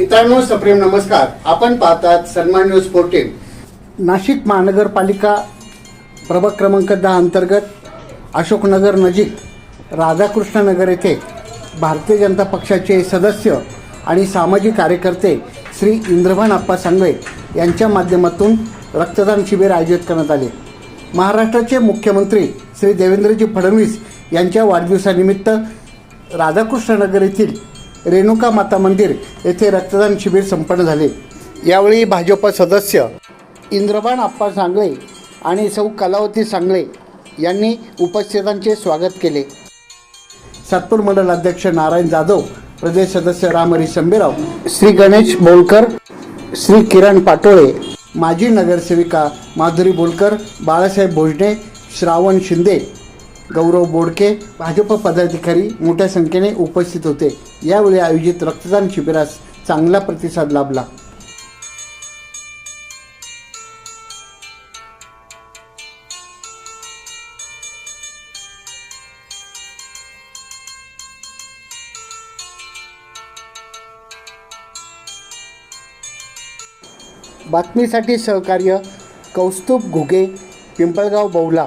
मित्रांनो सप्रेम नमस्कार. आपण पाहतात सन्मान न्यूज फोर्टीन नाशिक महानगरपालिका प्रभाग क्रमांक दहा अंतर्गत अशोकनगर नजीक राधाकृष्णनगर येथे भारतीय जनता पक्षाचे सदस्य आणि सामाजिक कार्यकर्ते श्री इंद्रभान आप्पा सांगवे यांच्या माध्यमातून रक्तदान शिबिर आयोजित करण्यात आले. महाराष्ट्राचे मुख्यमंत्री श्री देवेंद्रजी फडणवीस यांच्या वाढदिवसानिमित्त राधाकृष्णनगर येथील रेणुका माता मंदिर येथे रक्तदान शिबिर संपन्न झाले. यावेळी भाजप सदस्य इंद्रबाण आप्पा सांगळे आणि सौ कलावती सांगळे यांनी उपस्थितांचे स्वागत केले. सातपूर मंडल अध्यक्ष नारायण जाधव प्रदेश सदस्य रामहरी संबेराव श्री गणेश बोलकर श्री किरण पाटोळे माजी नगरसेविका माधुरी बोलकर बाळासाहेब भोजने श्रावण शिंदे गौरव बोडके भाजप पदाधिकारी मोठ्या संख्येने उपस्थित होते. यावेळी आयोजित रक्तदान शिबिरास चांगला प्रतिसाद लाभला. बातमीसाठी सहकार्य कौस्तुभ घुगे पिंपळगाव बौला.